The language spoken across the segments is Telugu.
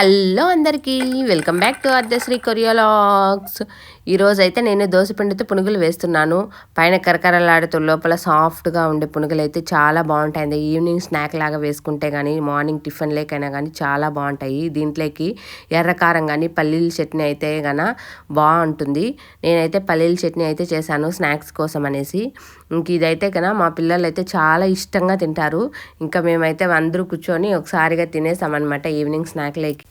హలో అందరికీ వెల్కమ్ బ్యాక్ టు అర్ధశ్రీ కొరియోలాగ్స్. ఈరోజైతే అయితే నేను దోశపిండితో పునుగులు వేస్తున్నాను. పైన కరకరలాడుతూ లోపల సాఫ్ట్గా ఉండే పునుగులు అయితే చాలా బాగుంటాయి. ఈవినింగ్ స్నాక్ లాగా వేసుకుంటే కానీ మార్నింగ్ టిఫిన్ లేకైనా కానీ చాలా బాగుంటాయి. దీంట్లోకి ఎర్రకారం కానీ పల్లీల చట్నీ అయితే గన బాగుంటుంది. నేనైతే పల్లీల చట్నీ అయితే చేశాను స్నాక్స్ కోసం అనేసి. ఇంక ఇదైతే కన మా పిల్లలు అయితే చాలా ఇష్టంగా తింటారు. ఇంకా మేమైతే అందరూ కూర్చొని ఒకసారిగా తినేసామన్నమాట ఈవినింగ్ స్నాక్ లేకి.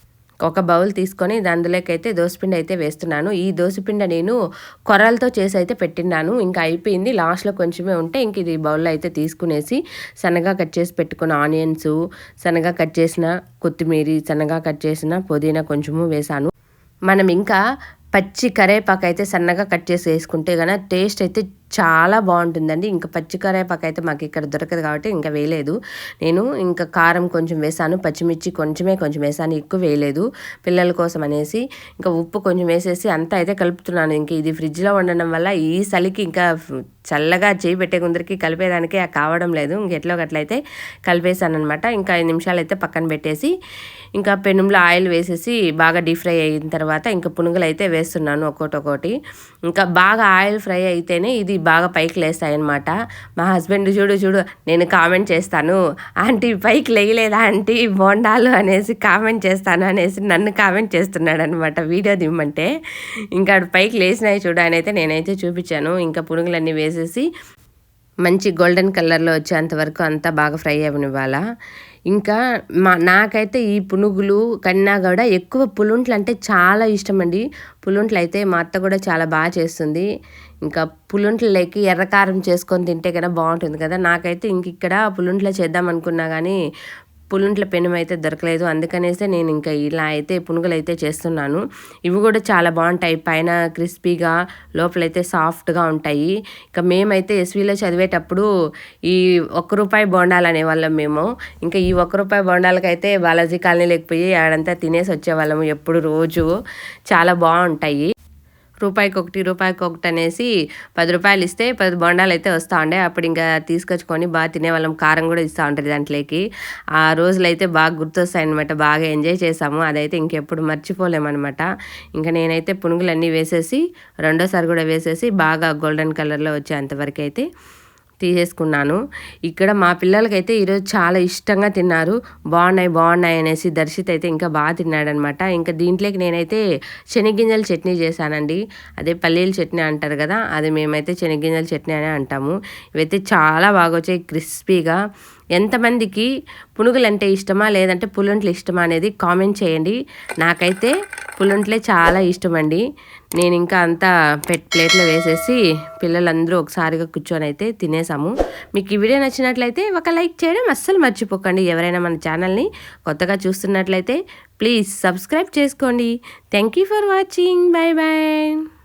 ఒక బౌల్ తీసుకొని అందులోకైతే అయితే దోసపిండి అయితే వేస్తున్నాను. ఈ దోసపిండి నేను కొర్రలతో చేసి అయితే పెట్టినాను ఇంకా అయిపోయింది. లాస్ట్లో కొంచెమే ఉంటే ఇంక ఇది బౌల్లో అయితే తీసుకునేసి సన్నగా కట్ చేసి పెట్టుకున్న ఆనియన్స్ సన్నగా కట్ చేసిన కొత్తిమీర సన్నగా కట్ చేసిన పుదీనా కొంచెము వేసాను. మనం ఇంకా పచ్చి కరేపాకు అయితే సన్నగా కట్ చేసి వేసుకుంటే కనుక టేస్ట్ అయితే చాలా బాగుంటుందండి. ఇంకా పచ్చికరేపాకు అయితే మాకు ఇక్కడ దొరకదు కాబట్టి ఇంకా వేయలేదు. నేను ఇంకా కారం కొంచెం వేసాను పచ్చిమిర్చి కొంచెమే కొంచెం వేసాను ఎక్కువ వేయలేదు. పిల్లల కోసం అనేసి ఇంకా ఉప్పు కొంచెం వేసేసి అంతా అయితే కలుపుతున్నాను. ఇంక ఇది ఫ్రిడ్జ్లో ఉండడం వల్ల ఈ చలికి ఇంకా చల్లగా చేయి పెట్టే కొందరికి కలిపేదానికి కావడం లేదు. ఇంకెట్లో గట్లయితే కలిపేసాను అనమాట ఇంకా ఐదు నిమిషాలు అయితే పక్కన పెట్టేసి ఇంకా పెనుంలో ఆయిల్ వేసేసి బాగా డీప్ ఫ్రై అయిన తర్వాత ఇంకా పునుగులు అయితే వేస్తున్నాను ఒక్కోటి. ఇంకా బాగా ఆయిల్ ఫ్రై అయితేనే ఇది బాగా పైకి లేస్తాయి అనమాట మా హస్బెండ్ చూడు చూడు నేను కామెంట్ చేస్తాను. ఆంటీ పైకి లేయలేదా ఆంటీ? బోండాలు అనేసి కామెంట్ చేస్తాను అనేసి నన్ను కామెంట్ చేస్తున్నాడు అనమాట వీడియో దిమ్మంటే. ఇంకా పైకి లేచినాయి చూడు అని అయితే నేనైతే చూపించాను. ఇంకా పునుగులన్నీ వేసేసి మంచి గోల్డెన్ కలర్లో వచ్చేంత వరకు అంతా బాగా ఫ్రై అవ్వనివ్వాలా? ఇంకా మా నాకైతే ఈ పునుగులు కన్నా కూడా ఎక్కువ పులుంట్లు అంటే చాలా ఇష్టం అండి పులుంట్లు అయితే మా అత్త కూడా చాలా బాగా చేస్తుంది. ఇంకా పులుంట్లకి ఎర్రకారం చేసుకొని తింటే కదా బాగుంటుంది కదా? నాకైతే ఇంక ఇక్కడ పులుంట్లో చేద్దాం అనుకున్నా కానీ పులుంట్ల పెనం అయితే దొరకలేదు. అందుకనేసే నేను ఇంకా ఇలా అయితే పునుగులు అయితే చేస్తున్నాను. ఇవి కూడా చాలా బాగుంటాయి. పైన క్రిస్పీగా లోపలైతే సాఫ్ట్గా ఉంటాయి. ఇంకా మేమైతే ఎస్వీలో చదివేటప్పుడు ఈ ఒక్క రూపాయి బోండాలు అనేవాళ్ళం మేము. ఇంకా ఈ ఒక్క రూపాయి బోండాలకైతే బాలాజీ కాలనీ లేకపోయి ఆడంతా తినేసి వచ్చేవాళ్ళము ఎప్పుడు రోజు. చాలా బాగుంటాయి. రూపాయికి ఒకటి రూపాయికి ఒకటి అనేసి పది రూపాయలు ఇస్తే పది బొండాలు అయితే వస్తూ ఉండే అప్పుడు ఇంకా తీసుకొచ్చుకొని బాగా తినేవాళ్ళం. కారం కూడా ఇస్తూ ఉంటుంది దాంట్లోకి. ఆ రోజులు అయితే బాగా గుర్తొస్తాయి అనమాట బాగా ఎంజాయ్ చేసాము అదైతే ఇంకెప్పుడు మర్చిపోలేమన్నమాట. ఇంకా నేనైతే పునుగులన్నీ వేసేసి రెండోసారి కూడా వేసేసి బాగా గోల్డెన్ కలర్లో వచ్చేంతవరకు అయితే తీసేసుకున్నాను. ఇక్కడ మా పిల్లలకైతే ఈరోజు చాలా ఇష్టంగా తిన్నారు. బాగున్నాయి బాగున్నాయి అనేసి దర్శిత్ అయితే ఇంకా బాగా తిన్నాడనమాట. ఇంకా దీంట్లోకి నేనైతే శనగింజల చట్నీ చేశానండి. అదే పల్లీల చట్నీ అంటారు కదా అది మేమైతే శనగింజల చట్నీ అనే అంటాము. ఇవైతే చాలా బాగా వచ్చాయి క్రిస్పీగా. ఎంతమందికి పునుగులు అంటే ఇష్టమా లేదంటే పులుంట్లు ఇష్టమా అనేది కామెంట్ చేయండి. నాకైతే పులుంట్లే చాలా ఇష్టం అండి నేను ఇంకా అంతా పెట్ ప్లేట్లో వేసేసి పిల్లలందరూ ఒకసారిగా కూర్చొని అయితే తినేసాము. మీకు ఈ వీడియో నచ్చినట్లయితే ఒక లైక్ చేయడం అస్సలు మర్చిపోకండి. ఎవరైనా మన ఛానల్ని కొత్తగా చూస్తున్నట్లయితే ప్లీజ్ సబ్స్క్రైబ్ చేసుకోండి. Thank you for watching. Bye bye